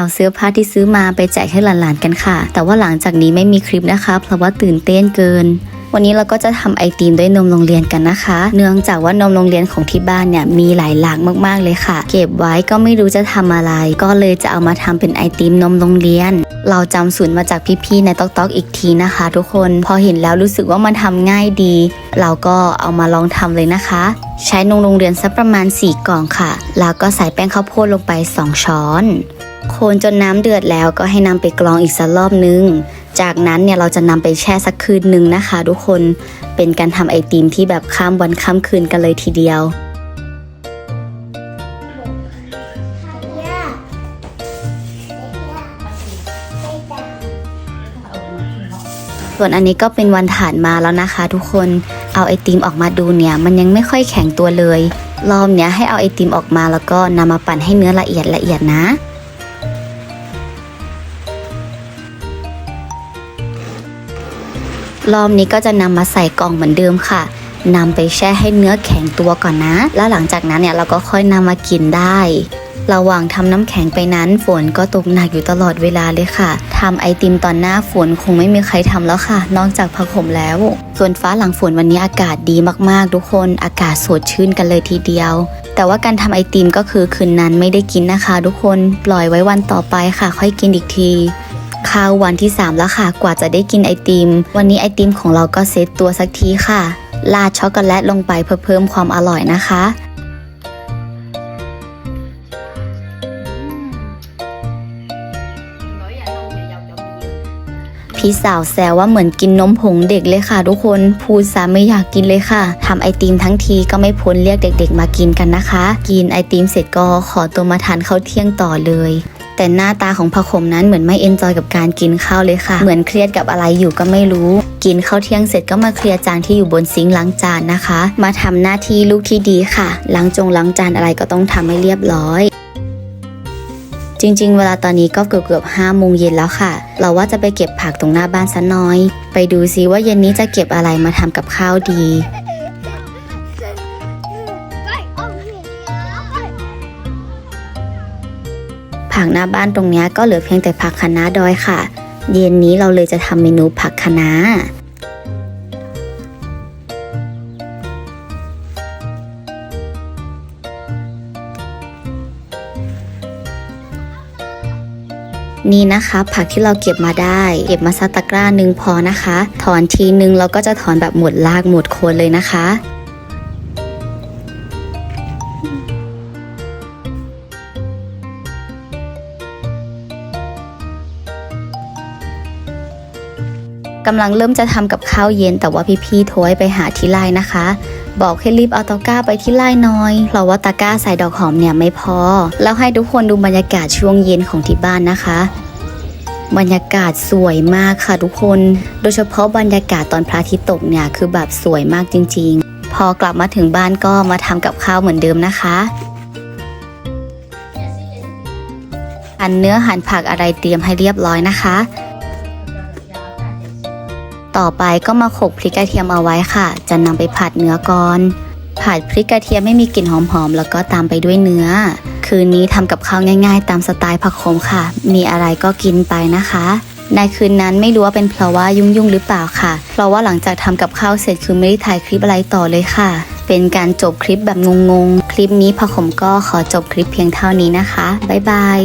เอาเสื้อผ้าที่ซื้อมาไปแจกให้หลานๆกันค่ะ แต่ว่าหลังจากนี้ไม่มีคลิปนะคะ เพราะว่าตื่นเต้นเกินวันนี้เราก็จะทำไอติมด้วยนมโรงเรียนกันนะคะ เนื่องจากว่านมโรงเรียนของที่บ้านเนี่ยมีหลายหลากมากๆเลยค่ะ เก็บไว้ก็ไม่รู้จะทำอะไร ก็เลยจะเอามาทำเป็นไอติมนมโรงเรียน เราจำสูตรมาจากพี่ๆในต๊อกต๊อกอีกทีนะคะ ทุกคนพอเห็นแล้วรู้สึกว่ามันทำง่ายดี เราก็เอามาลองทำเลยนะคะ ใช้นมโรงเรียนสักประมาณ 4 กล่องค่ะ แล้วก็ใส่แป้งข้าวโพดลงไป 2 ช้อน โคนจนน้ำเดือดแล้วก็ให้นำไปกรองอีกสักรอบนึง จากนั้นเนี่ยเราจะนำไปแช่สักคืนหนึ่งนะคะ ทุกคนเป็นการทำไอติมที่แบบข้ามวันข้ามคืนกันเลยทีเดียวส่วนอันนี้ก็เป็นวันผ่านมาแล้วนะคะ ทุกคนเอาไอติมออกมาดูเนี่ย มันยังไม่ค่อยแข็งตัวเลยรอบเนี้ยให้เอาไอติมออกมาแล้วก็นำมาปั่นให้เนื้อละเอียดละเอียดนะ รอบนี้ก็จะนำมาใส่กล่องเหมือนเดิมค่ะนำไปแช่ให้เนื้อแข็งตัวก่อนนะ แล้วหลังจากนั้นเนี่ยเราก็ค่อยนำมากินได้ ระหว่างทำน้ำแข็งไปนั้นฝนก็ตกหนักอยู่ตลอดเวลาเลยค่ะทำไอติมตอนหน้าฝนคงไม่มีใครทำแล้วค่ะ นอกจากพักผมแล้ว ส่วนฟ้าหลังฝนวันนี้อากาศดีมากๆ ทุกคน อากาศสดชื่นกันเลยทีเดียว แต่ว่าการทำไอติมก็คือคืนนั้นไม่ได้กินนะคะ ทุกคนปล่อยไว้วันต่อไปค่ะ ค่อยกินอีกที ข้าววันที่ 3 แล้วค่ะ กว่าจะได้กินไอติม วันนี้ไอติมของเราก็เซตตัวสักทีค่ะ ลาดช็อกโกแลตลงไปเพื่อเพิ่มความอร่อยนะคะพี่สาวแซวว่าเหมือนกินนมผงเด็กเลยค่ะ ทุกคนพูดซะไม่อยากกินเลยค่ะทำไอติมทั้งทีก็ไม่พ้นเรียกเด็ก ๆ มากินกันนะคะ กินไอติมเสร็จก็ขอตัวมาทานข้าวเที่ยงต่อเลย แต่หน้าตาของพะขมนั้นเหมือนไม่เอนจอยกับการกินข้าวเลยค่ะ เหมือนเครียดกับอะไรอยู่ก็ไม่รู้ กินข้าวเที่ยงเสร็จก็มาเคลียร์จานที่อยู่บนซิงค์ล้างจานนะคะ มาทำหน้าที่ลูกที่ดีค่ะ ล้างจงล้างจานอะไรก็ต้องทำให้เรียบร้อยจริงๆ เวลาตอนนี้ก็เกือบเกือบห้าโมงเย็นแล้วค่ะ เราว่าจะไปเก็บผักตรงหน้าบ้านซะน้อย ไปดูซิว่าเย็นนี้จะเก็บอะไรมาทำกับข้าวดี ผักหน้าบ้านตรงนี้ก็เหลือเพียงแต่ผักคะน้าดอยค่ะ เย็นนี้เราเลยจะทำเมนูผักคะน้านี่นะคะ ผักที่เราเก็บมาได้ เก็บมาสักตะกร้าหนึ่งพอนะคะ ถอนทีนึงเราก็จะถอนแบบหมดลากหมดโคนเลยนะคะ กำลังเริ่มจะทำกับข้าวเย็นแต่ว่าพี่ๆโทรให้ไปหาที่ไร่นะคะ บอกให้รีบเอาตะกร้าไปที่ไร่หน้อย เพราะว่าตะกร้าใส่ดอกหอมเนี่ยไม่พอ แล้วให้ทุกคนดูบรรยากาศช่วงเย็นของที่บ้านนะคะ บรรยากาศสวยมากค่ะทุกคน โดยเฉพาะบรรยากาศตอนพระอาทิตย์ตกเนี่ยคือแบบสวยมากจริง ๆ พอกลับมาถึงบ้านก็มาทำกับข้าวเหมือนเดิมนะคะหั่นเนื้อหั่นผักอะไรเตรียมให้เรียบร้อยนะคะ ต่อไปก็มาโขลกพริกกระเทียมเอาไว้ค่ะ จะนำไปผัดเนื้อก่อนผัดพริกกระเทียมไม่มีกลิ่นหอมๆ แล้วก็ตามไปด้วยเนื้อ คืนนี้ทำกับข้าวง่าย ๆ ตามสไตล์ผักโขมค่ะ มีอะไรก็กินไปนะคะ ในคืนนั้นไม่รู้ว่าเป็นเพราะว่ายุ่งๆหรือเปล่าค่ะ เพราะว่าหลังจากทำกับข้าวเสร็จคือไม่ได้ถ่ายคลิปอะไรต่อเลยค่ะ เป็นการจบคลิปแบบงงๆ คลิปนี้ผักโขมก็ขอจบคลิปเพียงเท่านี้นะคะ บ๊ายบาย